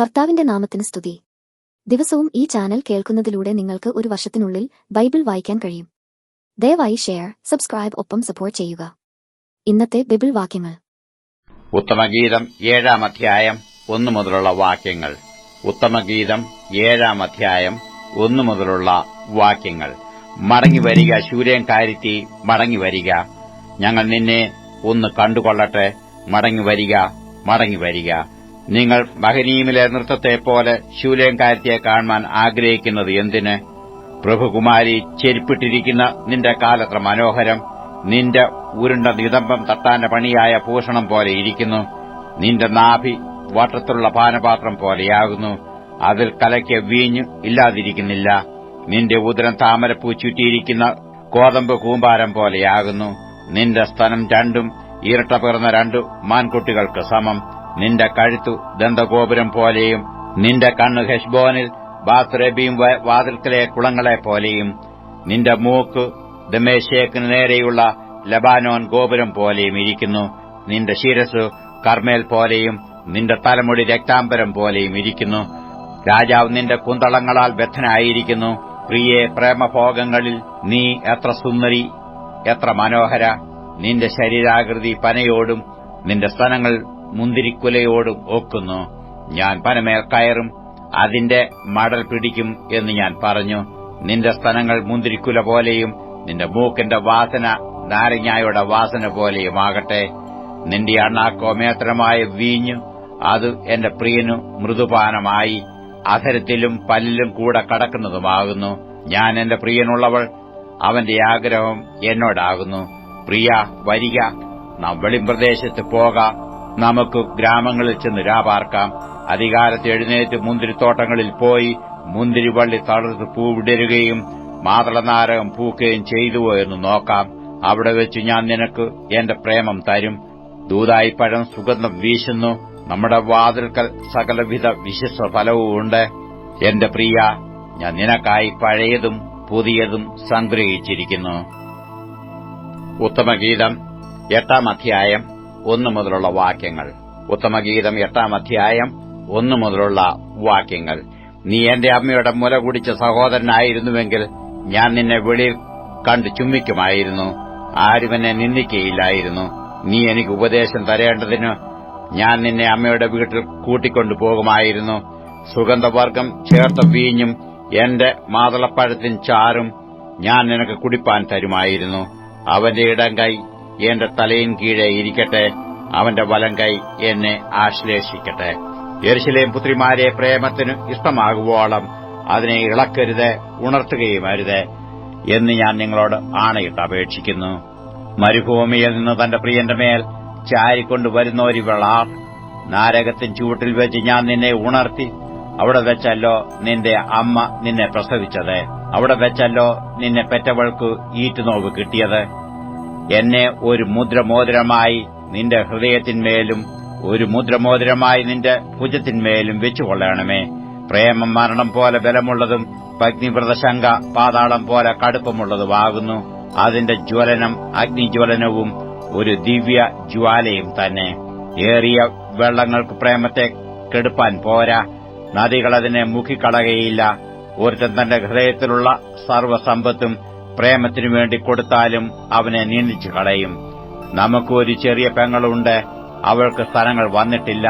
കർത്താവിന്റെ നാമത്തിന് സ്തുതി. ദിവസവും ഈ ചാനൽ കേൾക്കുന്നതിലൂടെ നിങ്ങൾക്ക് ഒരു വർഷത്തിനുള്ളിൽ ബൈബിൾ വായിക്കാൻ കഴിയും. ദയവായി ഷെയർ സബ്സ്ക്രൈബ് ഒപ്പം സപ്പോർട്ട് ചെയ്യുക. ഇന്നത്തെ ബൈബിൾ വാക്യങ്ങൾ. ഉത്തമഗീതം ഏഴാം അധ്യായം ഒന്നു മുതലുള്ള വാക്യങ്ങൾ. ഉത്തമഗീതം ഏഴാം അധ്യായം ഒന്നു മുതലുള്ള വാക്യങ്ങൾ. മടങ്ങി വരിക ശൂര്യൻ കാര്യത്തി മടങ്ങി വരിക. ഞങ്ങൾ നിന്നെ ഒന്ന് കണ്ടുകൊള്ളട്ടെ. മടങ്ങി വരിക മടങ്ങി വരിക. നിങ്ങൾ മഹനീമിലെ നൃത്തത്തെപ്പോലെ ശൂലേൻ കാര്യത്തിയെ കാണുവാൻ ആഗ്രഹിക്കുന്നത് എന്തിന്? പ്രഭുകുമാരി ചെരുപ്പിട്ടിരിക്കുന്ന നിന്റെ കാലത്ര മനോഹരം നിന്റെ ഉരുണ്ട നിതംബം തട്ടാന്റെ പണിയായ ഭൂഷണം പോലെ ഇരിക്കുന്നു നിന്റെ നാഭി വട്ടത്തിലുള്ള പാനപാത്രം പോലെയാകുന്നു അതിൽ കലയ്ക്ക് വീഞ്ഞ് ഇല്ലാതിരിക്കുന്നില്ല നിന്റെ ഉദരം താമരപ്പൂ ചുറ്റിയിരിക്കുന്ന കോതമ്പ് കൂമ്പാരം പോലെയാകുന്നു നിന്റെ സ്തനം രണ്ടും ഇരട്ട പിറന്ന രണ്ടു മാൻകുട്ടികൾക്ക് സമം നിന്റെ കഴുത്തു ദന്തഗോപുരം പോലെയും നിന്റെ കണ്ണു ഹെഷ്ബോനിൽ ബാത്റബിയും വാതിൽക്കലെ കുളങ്ങളെ പോലെയും നിന്റെ മൂക്ക് ദമേശേക്കിന് നേരെയുള്ള ലബാനോൻ ഗോപുരം പോലെയും ഇരിക്കുന്നു. നിന്റെ ശിരസ് കർമേൽ പോലെയും നിന്റെ തലമുടി രക്താംബരം പോലെയും ഇരിക്കുന്നു. രാജാവ് നിന്റെ കുന്തളങ്ങളാൽ ബദ്ധനായിരിക്കുന്നു. പ്രിയെ പ്രേമഭോഗങ്ങളിൽ നീ എത്ര സുന്ദരി എത്ര മനോഹര. നിന്റെ ശരീരാകൃതി പനയോടും നിന്റെ സ്തനങ്ങൾ മുന്തിരിക്കുലയോടും ഒക്കുന്നു. ഞാൻ പനമേൽ കയറും അതിന്റെ മടൽ പിടിക്കും എന്ന് ഞാൻ പറഞ്ഞു. നിന്റെ സ്ഥലങ്ങൾ മുന്തിരിക്കുല പോലെയും നിന്റെ മൂക്കിന്റെ വാസന നാരങ്ങായുടെ വാസന പോലെയുമാകട്ടെ നിന്റെ അണ്ണാക്കോ മേത്രമായ വീഞ്ഞു അത് എന്റെ പ്രിയനു മൃദുപാനമായി അധരത്തിലും പല്ലിലും കൂടെ കടക്കുന്നതുമാകുന്നു. ഞാൻ എന്റെ പ്രിയനുള്ളവൾ അവന്റെ ആഗ്രഹം എന്നോടാകുന്നു. പ്രിയ വരിക നാം വെളിമ്പ്രദേശത്ത് പോക. നമുക്ക് ഗ്രാമങ്ങളിൽ ചെന്ന് രാപാർക്കാം. അധികാരത്തെ എഴുന്നേറ്റ് മുന്തിരിത്തോട്ടങ്ങളിൽ പോയി മുന്തിരിവള്ളി തളർത്ത് പൂവിടരുകയും മാതളനാരകം പൂക്കുകയും ചെയ്തുവോ എന്ന് നോക്കാം. അവിടെ വെച്ച് ഞാൻ നിനക്ക് എന്റെ പ്രേമം തരും. ദൂതായി പഴം സുഗന്ധം വീശുന്നു. നമ്മുടെ വാതിൽക്കൽ സകലവിധ വിശിഷ്ട ഫലവും ഉണ്ട്. എന്റെ പ്രിയ ഞാൻ നിനക്കായി പഴയതും പുതിയതും സംഗ്രഹിച്ചിരിക്കുന്നു. ഉത്തമഗീതം എട്ടാം അധ്യായം. ഒന്നു മുതലുള്ള വാക്യങ്ങൾ. ഉത്തമഗീതം എട്ടാം അധ്യായം ഒന്നു മുതലുള്ള വാക്യങ്ങൾ. നീ എന്റെ അമ്മയുടെ മുല കുടിച്ച സഹോദരനായിരുന്നുവെങ്കിൽ ഞാൻ നിന്നെ വെളിയിൽ കണ്ട് ചുമ്മിക്കുമായിരുന്നു ആരും എന്നെ നിന്ദിക്കയില്ലായിരുന്നു. നീ എനിക്ക് ഉപദേശം തരേണ്ടതിന് ഞാൻ നിന്നെ അമ്മയുടെ വീട്ടിൽ കൂട്ടിക്കൊണ്ടു പോകുമായിരുന്നു. സുഗന്ധവർഗം ചേർത്ത വീഞ്ഞും എന്റെ മാതളപ്പഴത്തിൻ ചാറും ഞാൻ നിനക്ക് കുടിപ്പാൻ തരുമായിരുന്നു. അവന്റെ ഇടം കൈ എന്റെ തലയിൻ കീഴെ ഇരിക്കട്ടെ. അവന്റെ വലം കൈ എന്നെ ആശ്ലേഷിക്കട്ടെ. യെരുശലേം പുത്രിമാരെ പ്രേമത്തിന് ഇഷ്ടമാകുവോളം അതിനെ ഇളക്കരുത് ഉണർത്തുകയും അരുത് എന്ന് ഞാൻ നിങ്ങളോട് ആണയിട്ട് അപേക്ഷിക്കുന്നു. മരുഭൂമിയിൽ നിന്ന് തന്റെ പ്രിയന്റെ മേൽ ചാരിക്കൊണ്ടുവരുന്ന ഒരു വിളാർ നാരകത്തിൻ ചൂട്ടിൽ വെച്ച് ഞാൻ നിന്നെ ഉണർത്തി അവിടെ വെച്ചല്ലോ നിന്റെ അമ്മ നിന്നെ പ്രസവിച്ചത് അവിടെ വെച്ചല്ലോ നിന്നെ പെറ്റവൾക്ക് ഈറ്റുനോവ് കിട്ടിയത്. എന്നെ ഒരു മുദ്രമോതിരമായി നിന്റെ ഹൃദയത്തിന്മേലും ഒരു മുദ്രമോതിരമായി നിന്റെ ഭുജത്തിന്മേലും വെച്ചുകൊള്ളണമേ. പ്രേമം മരണം പോലെ ബലമുള്ളതും പഗ്നിവ്രതശങ്ക പാതാളം പോലെ കടുപ്പമുള്ളതുമാകുന്നു. അതിന്റെ ജ്വലനം അഗ്നിജ്വലനവും ഒരു ദിവ്യ ജ്വാലയും തന്നെ. ഏറിയ വെള്ളങ്ങൾക്ക് പ്രേമത്തെ കെടുപ്പാൻ പോരാ. നദികളതിനെ മുക്കിക്കളകയില്ല. ഒരുത്തൻ തന്റെ ഹൃദയത്തിലുള്ള സർവസമ്പത്തും പ്രേമത്തിനു വേണ്ടി കൊടുത്താലും അവനെ നിന്ദിച്ചു കളയും നമുക്ക് ഒരു ചെറിയ പെങ്ങളുണ്ട്. അവൾക്ക് സ്ഥലങ്ങൾ വന്നിട്ടില്ല.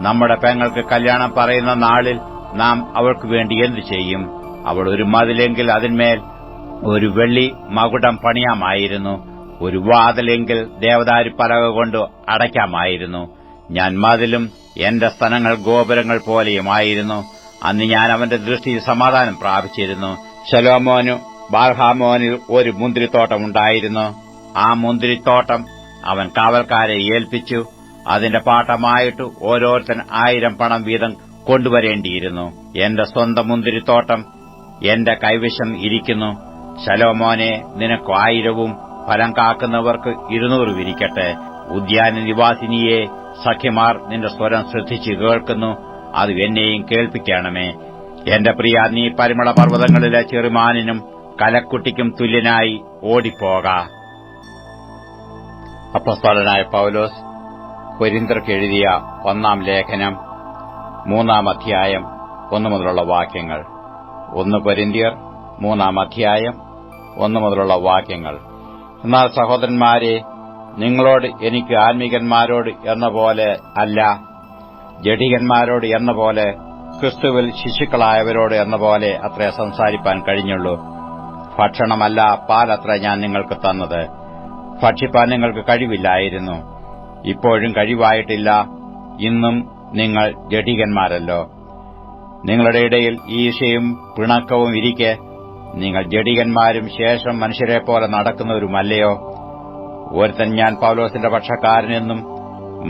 നമ്മുടെ പെങ്ങൾക്ക് കല്യാണം പറയുന്ന നാളിൽ നാം അവൾക്ക് വേണ്ടി എന്തു ചെയ്യും? അവൾ ഒരു മതിലെങ്കിൽ അതിന്മേൽ ഒരു വെള്ളി മകുടം പണിയാമായിരുന്നു. ഒരു വാതിലെങ്കിൽ ദേവദാരി പലക കൊണ്ട് അടയ്ക്കാമായിരുന്നു. ഞാൻ മതിലും എന്റെ സ്ഥലങ്ങൾ ഗോപുരങ്ങൾ പോലെയുമായിരുന്നു. അന്ന് ഞാൻ അവന്റെ ദൃഷ്ടിയിൽ സമാധാനം പ്രാപിച്ചിരുന്നു. ശലോമോനു ബാൽഹാമോനിൽ ഒരു മുന്തിരിത്തോട്ടമുണ്ടായിരുന്നു. ആ മുന്തിരിത്തോട്ടം അവൻ കാവൽക്കാരെ ഏൽപ്പിച്ചു. അതിന്റെ പാട്ടമായിട്ട് ഓരോരുത്തൻ ആയിരം പണം വീതം കൊണ്ടുവരേണ്ടിയിരുന്നു. എന്റെ സ്വന്തം മുന്തിരിത്തോട്ടം എന്റെ കൈവശം ഇരിക്കുന്നു. ശലോമോനെ നിനക്ക് ആയിരവും ഫലം കാക്കുന്നവർക്ക് ഇരുന്നൂറ് വിരിക്കട്ടെ. ഉദ്യാന നിവാസിനിയെ സഖ്യമാർ നിന്റെ സ്വരം ശ്രദ്ധിച്ച് കേൾക്കുന്നു. അത് എന്നെയും കേൾപ്പിക്കണമേ. എന്റെ പ്രിയ നീ പരിമള പർവതങ്ങളിലെ ചെറുമാനിനും കലക്കുട്ടിക്കും തുല്യനായി ഓടിപ്പോക. അപ്പസ്തോലനായ പൌലോസ് കൊരിന്തർക്ക് എഴുതിയ ഒന്നാം ലേഖനം മൂന്നാം അധ്യായം ഒന്നു മുതലുള്ള വാക്യങ്ങൾ. ഒന്ന് പൊരിന്തിയർ മൂന്നാം അധ്യായം ഒന്നു മുതലുള്ള വാക്യങ്ങൾ. എന്നാൽ സഹോദരന്മാരെ നിങ്ങളോട് എനിക്ക് ആത്മീകന്മാരോട് എന്ന പോലെ അല്ല ജഡികന്മാരോട് എന്ന പോലെ ക്രിസ്തുവിൽ ശിശുക്കളായവരോട് എന്ന പോലെ അത്രേ സംസാരിപ്പാൻ കഴിഞ്ഞുള്ളൂ. ഭക്ഷണമല്ല പാലത്ര ഞാൻ നിങ്ങൾക്ക് തന്നത്. ഭക്ഷിപ്പാൻ നിങ്ങൾക്ക് കഴിവില്ലായിരുന്നു. ഇപ്പോഴും കഴിവായിട്ടില്ല. ഇന്നും നിങ്ങൾ ജഡികന്മാരല്ലോ. നിങ്ങളുടെ ഇടയിൽ ഈശയും പിണക്കവും ഇരിക്കെ. നിങ്ങൾ ജഡികന്മാരും ശേഷം മനുഷ്യരെ പോലെ നടക്കുന്നവരുമല്ലയോ? ഒരുത്തൻ ഞാൻ പൗലോസിന്റെ പക്ഷക്കാരനെന്നും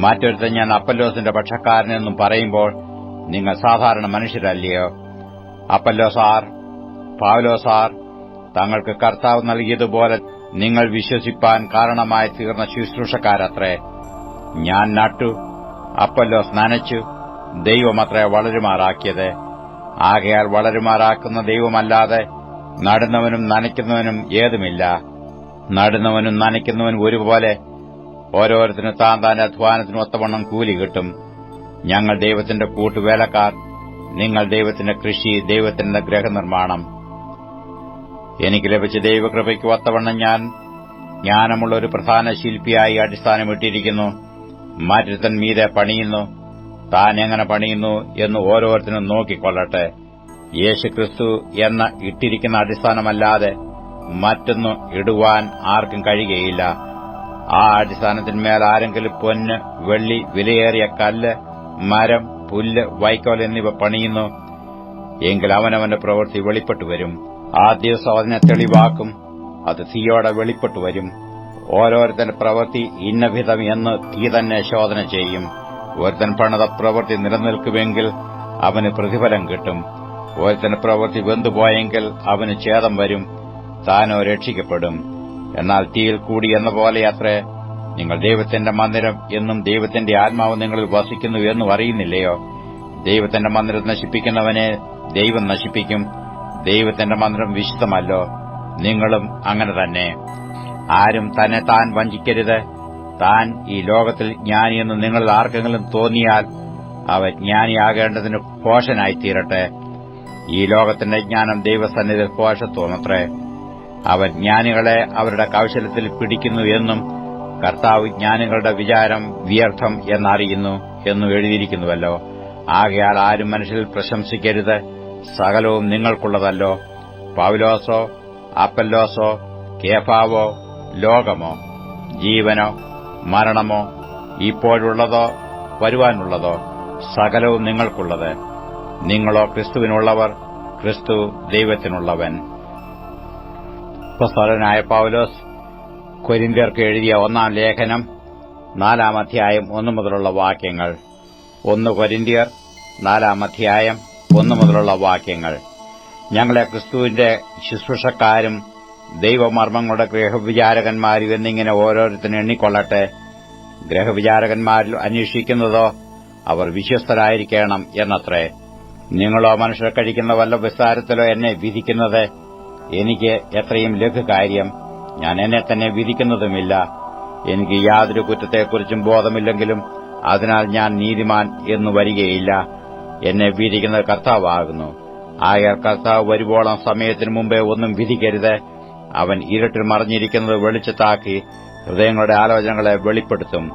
മറ്റൊരുത്തൻ ഞാൻ അപ്പല്ലോസിന്റെ പക്ഷക്കാരനെന്നും പറയുമ്പോൾ നിങ്ങൾ സാധാരണ മനുഷ്യരല്ലയോ? അപ്പല്ലോസാർ പൗലോസാർ തങ്ങൾക്ക് കർത്താവ് നൽകിയതുപോലെ നിങ്ങൾ വിശ്വസിപ്പാൻ കാരണമായി തീർന്ന ശുശ്രൂഷക്കാരത്രേ. ഞാൻ നട്ടു അപ്പല്ലോ നനച്ചു ദൈവമത്രേ വളരുമാറാക്കിയത്. ആകയാൽ വളരുമാറാക്കുന്ന ദൈവമല്ലാതെ നടുന്നവനും നനയ്ക്കുന്നവനും ഏതുമില്ല. നടുന്നവനും നനയ്ക്കുന്നവനും ഒരുപോലെ ഓരോരുത്തരും താൻ താൻ അധ്വാനത്തിന് ഒത്തവണ്ണം കൂലി കിട്ടും. ഞങ്ങൾ ദൈവത്തിന്റെ കൂട്ടുവേലക്കാർ നിങ്ങൾ ദൈവത്തിന്റെ കൃഷി ദൈവത്തിന്റെ ഗ്രഹനിർമ്മാണം എനിക്ക് ലഭിച്ച ദൈവകൃപയ്ക്ക് ഒത്തവണ്ണം ഞാൻ ജ്ഞാനമുള്ള ഒരു പ്രധാന ശില്പിയായി അടിസ്ഥാനമിട്ടിരിക്കുന്നു. മറ്റൊരുത്തൻ മീതെ പണിയുന്നു. താൻ എങ്ങനെ പണിയുന്നു എന്ന് ഓരോരുത്തരും നോക്കിക്കൊള്ളട്ടെ. യേശുക്രിസ്തു എന്ന ഇട്ടിരിക്കുന്ന അടിസ്ഥാനമല്ലാതെ മറ്റൊന്നും ഇടുവാൻ ആർക്കും കഴിയുകയില്ല. ആ അടിസ്ഥാനത്തിന്മേൽ ആരെങ്കിലും പൊന്ന് വെള്ളി വിലയേറിയ കല്ല് മരം പുല്ല് വൈക്കോൽ എന്നിവ പണിയുന്നു. എങ്കിൽ അവനവന്റെ പ്രവൃത്തി വെളിപ്പെട്ടു വരും. ആ ദിവസം അതിനെ തെളിവാക്കും. അത് തീയോടെ വെളിപ്പെട്ടു വരും. ഓരോരുത്തന്റെ പ്രവൃത്തി ഇന്നവിധം എന്ന് തീ തന്നെ ശോധന ചെയ്യും. ഒരുത്തൻ പണിത പ്രവൃത്തി നിലനിൽക്കുമെങ്കിൽ അവന് പ്രതിഫലം കിട്ടും. ഒരുത്തൻ പ്രവൃത്തി വെന്തുപോയെങ്കിൽ അവന് ഛേദം വരും. താനോ രക്ഷിക്കപ്പെടും. എന്നാൽ തീയിൽ കൂടി എന്ന പോലെ നിങ്ങൾ ദൈവത്തിന്റെ മന്ദിരം എന്നും ദൈവത്തിന്റെ ആത്മാവ് നിങ്ങളിൽ വസിക്കുന്നു എന്നും അറിയുന്നില്ലയോ? ദൈവത്തിന്റെ മന്ദിരം നശിപ്പിക്കുന്നവനെ ദൈവം നശിപ്പിക്കും. ദൈവത്തിന്റെ മന്ത്രം വിശുദ്ധമല്ലോ. നിങ്ങളും അങ്ങനെ തന്നെ. ആരും തന്നെ താൻ വഞ്ചിക്കരുത്. താൻ ഈ ലോകത്തിൽ ജ്ഞാനിയെന്ന് നിങ്ങൾ ആർക്കെങ്കിലും തോന്നിയാൽ അവ ജ്ഞാനിയാകേണ്ടതിന് പോഷനായിത്തീരട്ടെ. ഈ ലോകത്തിന്റെ ജ്ഞാനം ദൈവസന്നിധിയിൽ പോഷത്വമത്രേ. അവൻ ജ്ഞാനികളെ അവരുടെ കൗശലത്തിൽ പിടിക്കുന്നു എന്നും കർത്താവ് ജ്ഞാനികളുടെ വിചാരം വ്യർത്ഥം എന്നറിയുന്നു എന്നും എഴുതിയിരിക്കുന്നുവല്ലോ. ആകയാൽ ആരും മനുഷ്യരിൽ പ്രശംസിക്കരുത്. സകലവും നിങ്ങൾക്കുള്ളതല്ലോ. പൗലോസോ ആപ്പല്ലോസോ കേഫാവോ ലോകമോ ജീവനോ മരണമോ ഇപ്പോഴുള്ളതോ വരുവാനുള്ളതോ സകലവും നിങ്ങൾക്കുള്ളത്. നിങ്ങളോ ക്രിസ്തുവിനുള്ളവർ ക്രിസ്തു ദൈവത്തിനുള്ളവൻ. പ്രസ്തോലനായ പൗലോസ് കൊരിന്ത്യർക്ക് എഴുതിയ ഒന്നാം ലേഖനം നാലാം അധ്യായം ഒന്നു മുതലുള്ള വാക്യങ്ങൾ. ഒന്ന് കൊരിന്ത്യർ നാലാം അധ്യായം ഒന്നു മുതലുള്ള വാക്യങ്ങൾ. ഞങ്ങളെ ക്രിസ്തുവിന്റെ ശുശ്രൂഷക്കാരും ദൈവമർമ്മങ്ങളുടെ ഗ്രഹവിചാരകന്മാരും എന്നിങ്ങനെ ഓരോരുത്തരും എണ്ണിക്കൊള്ളട്ടെ. ഗ്രഹവിചാരകന്മാരിൽ അന്വേഷിക്കുന്നതോ അവർ വിശ്വസ്തരായിരിക്കണം എന്നത്രേ. നിങ്ങളോ മനുഷ്യർ കഴിക്കുന്ന വല്ല വിസ്താരത്തിലോ എന്നെ വിധിക്കുന്നത് എനിക്ക് എത്രയും ലഘു കാര്യം ഞാൻ എന്നെ തന്നെ വിധിക്കുന്നതുമില്ല. എനിക്ക് യാതൊരു കുറ്റത്തെക്കുറിച്ചും ബോധമില്ലെങ്കിലും അതിനാൽ ഞാൻ നീതിമാൻ എന്നു വരികയില്ല. എന്നെ വിധിക്കുന്നത് കർത്താവാകുന്നു. ആയാൽ കർത്താവ് വരുവോളം സമയത്തിനു മുമ്പേ ഒന്നും വിധിക്കരുത്. അവൻ ഇരുട്ടിൽ മറിഞ്ഞിരിക്കുന്നത് വെളിച്ചത്താക്കി ഹൃദയങ്ങളുടെ ആലോചനകളെ വെളിപ്പെടുത്തും.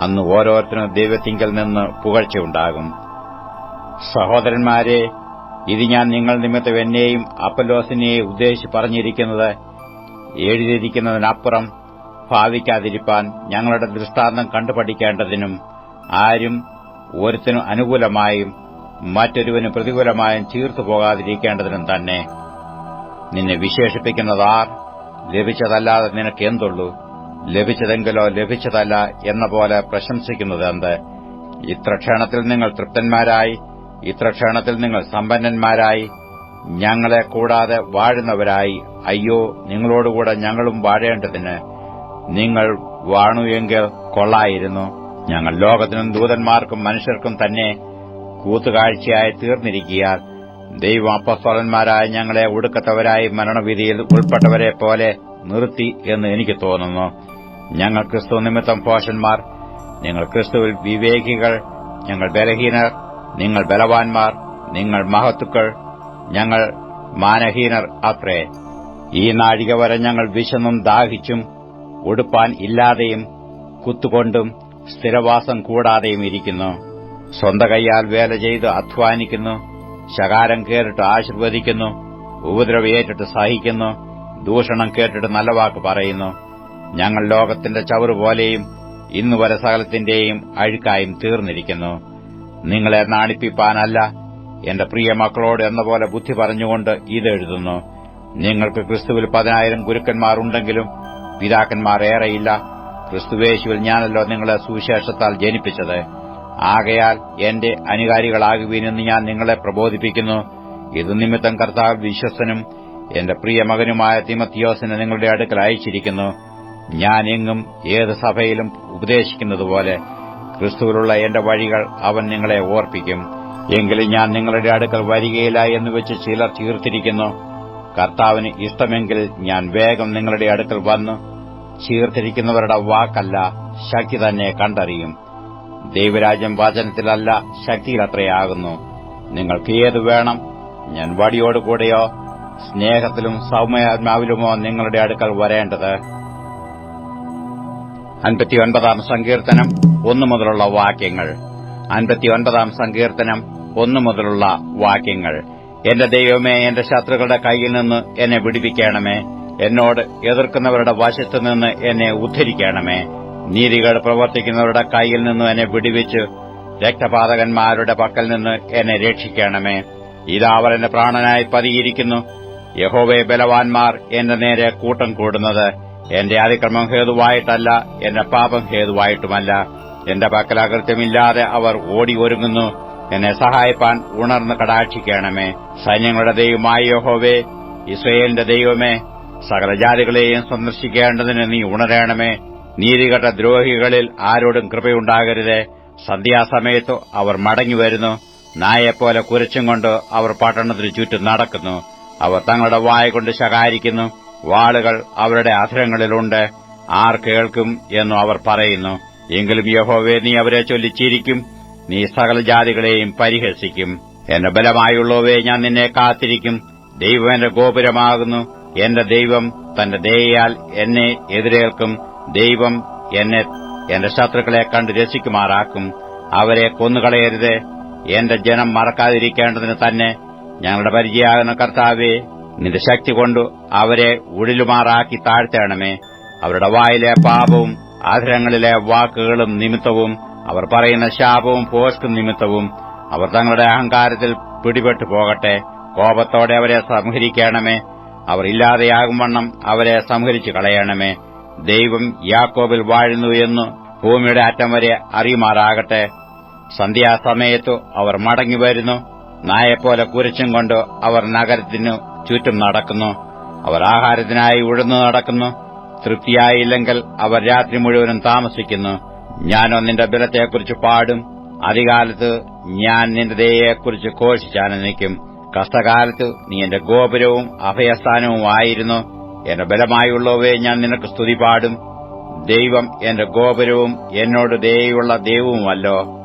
അന്ന് ഓരോരുത്തരും ദൈവത്തിങ്കൽ നിന്ന് പുകഴ്ചയുണ്ടാകും സഹോദരന്മാരെ ഇത് ഞാൻ നിങ്ങൾ നിമിത്തം എന്നെയും അപ്പലോസിനെയും ഉദ്ദേശിച്ച് പറഞ്ഞിരിക്കുന്നത് എഴുതിയിരിക്കുന്നതിനപ്പുറം ഭാവിക്കാതിരിപ്പാൻ ഞങ്ങളുടെ ദൃഷ്ടാന്തം കണ്ടുപഠിക്കേണ്ടതിനും ആരും ഒരുത്തിനും അനുകൂലമായും മറ്റൊരുവന് പ്രതികൂലമായും ചീർത്തു പോകാതിരിക്കേണ്ടതിനും തന്നെ നിന്നെ വിശേഷിപ്പിക്കുന്നതാർ ലഭിച്ചതല്ലാതെ നിനക്ക് എന്തുള്ളൂ ലഭിച്ചതെങ്കിലോ ലഭിച്ചതല്ല എന്ന പോലെ പ്രശംസിക്കുന്നതെന്ത് ഇത്ര ക്ഷണത്തിൽ നിങ്ങൾ തൃപ്തന്മാരായി ഇത്ര ക്ഷണത്തിൽ നിങ്ങൾ സമ്പന്നന്മാരായി ഞങ്ങളെ കൂടാതെ വാഴുന്നവരായി. അയ്യോ നിങ്ങളോടുകൂടെ ഞങ്ങളും വാഴേണ്ടതിന് നിങ്ങൾ വാണു എങ്കിൽ കൊള്ളായിരുന്നു. ഞങ്ങൾ ലോകത്തിനും ദൂതന്മാർക്കും മനുഷ്യർക്കും തന്നെ കൂത്തുകാഴ്ചയായി ദൈവം അപ്പസ്വലന്മാരായ ഞങ്ങളെ ഒടുക്കത്തവരായി മരണവിധിയിൽ ഉൾപ്പെട്ടവരെ പോലെ നിർത്തി എന്ന് എനിക്ക് തോന്നുന്നു. ഞങ്ങൾ ക്രിസ്തു നിമിത്തം പോഷന്മാർ നിങ്ങൾ ക്രിസ്തുവിൽ വിവേകികൾ ഞങ്ങൾ ബലഹീനർ നിങ്ങൾ ബലവാന്മാർ നിങ്ങൾ മഹത്തുക്കൾ ഞങ്ങൾ മാനഹീനർ അത്രേ. ഈ നാഴിക വരെ ഞങ്ങൾ വിശന്നും ദാഹിച്ചും ഉടുപ്പാൻ ഇല്ലാതെയും കുത്തുകൊണ്ടും സ്ഥിരവാസം കൂടാതെയും ഇരിക്കുന്നു. സ്വന്ത കൈയാൽ വേല ചെയ്ത് അധ്വാനിക്കുന്നു ശകാരം കേട്ടിട്ട് ആശീർവദിക്കുന്നു ഉപദ്രവേറ്റിട്ട് സഹിക്കുന്നു ദൂഷണം കേട്ടിട്ട് നല്ല വാക്ക് പറയുന്നു. ഞങ്ങൾ ലോകത്തിന്റെ ചവറ് പോലെയും ഇന്നുവരെ സകലത്തിന്റെയും അഴുക്കായും തീർന്നിരിക്കുന്നു. നിങ്ങളെ നാണിപ്പിപ്പാനല്ല എന്റെ പ്രിയ മക്കളോട് എന്ന പോലെ ബുദ്ധി പറഞ്ഞുകൊണ്ട് ഇതെഴുതുന്നു നിങ്ങൾക്ക് ക്രിസ്തുവിൽ പതിനായിരം ഗുരുക്കന്മാരുണ്ടെങ്കിലും പിതാക്കന്മാർ ഏറെയില്ല. ക്രിസ്തുവേശുവിൽ ഞാനല്ലോ നിങ്ങളെ സുവിശേഷത്താൽ ജനിപ്പിച്ചത്. ആകയാൽ എന്റെ അനുകാരികളാകുവീനെന്ന് ഞാൻ നിങ്ങളെ പ്രബോധിപ്പിക്കുന്നു. ഇത് നിമിത്തം കർത്താവ് വിശ്വസ്തനും എന്റെ പ്രിയ മകനുമായ തിമത്തിയോസിനെ നിങ്ങളുടെ അടുക്കൽ അയച്ചിരിക്കുന്നു. ഞാൻ എങ്ങും ഏത് സഭയിലും ഉപദേശിക്കുന്നതുപോലെ ക്രിസ്തുവിലുള്ള എന്റെ വഴികൾ അവൻ നിങ്ങളെ ഓർപ്പിക്കും. എങ്കിലും ഞാൻ നിങ്ങളുടെ അടുക്കൽ വരികയില്ല എന്ന് വെച്ച് ചിലർ ചീർത്തിരിക്കുന്നു. കർത്താവിന് ഇഷ്ടമെങ്കിൽ ഞാൻ വേഗം നിങ്ങളുടെ അടുക്കൽ വന്ന് ചീർത്തിരിക്കുന്നവരുടെ വാക്കല്ല ശക്തി തന്നെ കണ്ടറിയും. ദൈവരാജ്യം വചനത്തിലല്ല ശക്തിയിലത്രയാകുന്നു. നിങ്ങൾക്ക് ഏത് വേണം? ഞാൻ വടിയോടുകൂടെയോ സ്നേഹത്തിലും സൗമ്യാത്മാവിലുമോ നിങ്ങളുടെ അടുക്കൽ വരേണ്ടത്? അൻപത്തിയൊൻപതാം സങ്കീർത്തനം ഒന്നു മുതലുള്ള വാക്യങ്ങൾ. അൻപത്തിയൊൻപതാം സങ്കീർത്തനം ഒന്നു മുതലുള്ള വാക്യങ്ങൾ. എന്റെ ദൈവമേ എന്റെ ശത്രുക്കളുടെ കയ്യിൽ നിന്ന് എന്നെ വിടിപ്പിക്കണമേ എന്നോട് എതിർക്കുന്നവരുടെ വശത്തു നിന്ന് എന്നെ ഉദ്ധരിക്കണമേ. നീതികൾ പ്രവർത്തിക്കുന്നവരുടെ കയ്യിൽ നിന്ന് എന്നെ വിടിവിച്ച് രക്തപാതകന്മാരുടെ പക്കൽ നിന്ന് എന്നെ രക്ഷിക്കണമേ. ഇതാവർ എന്റെ പ്രാണനായി പതിയിരിക്കുന്നു. യഹോവെ ബലവാൻമാർ എന്റെ നേരെ കൂട്ടം കൂടുന്നത്. എന്റെ അതിക്രമം ഹേതുവായിട്ടല്ല എന്റെ പാപം ഹേതുവായിട്ടുമല്ല. എന്റെ പക്കൽ അകൃത്യമില്ലാതെ അവർ ഓടി ഒരുങ്ങുന്നു. എന്നെ സഹായിപ്പാൻ ഉണർന്ന് കടാക്ഷിക്കണമേ. സൈന്യങ്ങളുടെ ദൈവമായ യഹോവേ ഇസ്രയേലിന്റെ ദൈവമേ സകലജാതികളെയും സന്ദർശിക്കേണ്ടതിന് നീ ഉണരണമേ. നീതികെട്ട ദ്രോഹികളിൽ ആരോടും കൃപയുണ്ടാകരുത്. സന്ധ്യാസമയത്ത് അവർ മടങ്ങിവരുന്നു നായെപ്പോലെ കുരച്ചും കൊണ്ട് അവർ പട്ടണത്തിന് ചുറ്റും നടക്കുന്നു. അവർ തങ്ങളുടെ വായ കൊണ്ട് ശകാരിക്കുന്നു. വാളുകൾ അവരുടെ അധരങ്ങളിലുണ്ട്. ആർ കേൾക്കും എന്നു അവർ പറയുന്നു. എങ്കിലും യഹോവേ നീ അവരെ ചൊല്ലിച്ചിരിക്കും നീ സകല ജാതികളെയും പരിഹസിക്കും. എന്റെ ബലമായുള്ളവേ ഞാൻ നിന്നെ കാത്തിരിക്കും. ദൈവം എന്റെ ഗോപുരമാകുന്നു. എന്റെ ദൈവം തന്റെ ദയയാൽ എന്നെ എതിരേൽക്കും. ദൈവം എന്നെ എന്റെ ശത്രുക്കളെ കണ്ട് രസിക്കുമാറാക്കും അവരെ കൊന്നുകളയരുത്. എന്റെ ജനം മറക്കാതിരിക്കേണ്ടതിന് തന്നെ ഞങ്ങളുടെ പരിചയാകുന്ന കർത്താവെ നിന്റെ ശക്തി കൊണ്ട് അവരെ ഉഴിലുമാറാക്കി താഴ്ത്തേണമേ. അവരുടെ വായിലെ പാപവും ആഗ്രഹങ്ങളിലെ വാക്കുകളും നിമിത്തവും അവർ പറയുന്ന ശാപവും പോസ്റ്റും നിമിത്തവും അവർ തങ്ങളുടെ അഹങ്കാരത്തിൽ പിടിപെട്ടു പോകട്ടെ കോപത്തോടെ അവരെ സംഹരിക്കണമേ അവർ ഇല്ലാതെയാകും വണ്ണം അവരെ സംഹരിച്ചു കളയണമേ. ദൈവം യാക്കോബിൽ വാഴുന്നു എന്നു ഭൂമിയുടെ അറ്റം വരെ അറിയുമാറാകട്ടെ. സന്ധ്യാസമയത്തു അവർ മടങ്ങി വരുന്നു. നായെപ്പോലെ കുരച്ചും കൊണ്ട് അവർ നഗരത്തിനു ചുറ്റും നടക്കുന്നു. അവർ ആഹാരത്തിനായി ഉഴന്നു നടക്കുന്നു. തൃപ്തിയായില്ലെങ്കിൽ അവർ രാത്രി മുഴുവനും താമസിക്കുന്നു. ഞാനോ നിന്റെ ബലത്തെക്കുറിച്ച് പാടും. അധികാലത്ത് ഞാൻ നിന്റെ ദയയെക്കുറിച്ച് ഘോഷിച്ചാനന്ദിക്കും. കഷ്ടകാലത്ത് നീ എന്റെ ഗോപുരവും അഭയസ്ഥാനവും ആയിരുന്നു എന്റെ ബലമായുള്ളവേ ഞാൻ നിനക്ക് സ്തുതി പാടും. ദൈവം എന്റെ ഗോപുരവും എന്നോട് ദയുള്ള ദൈവവുമല്ലോ.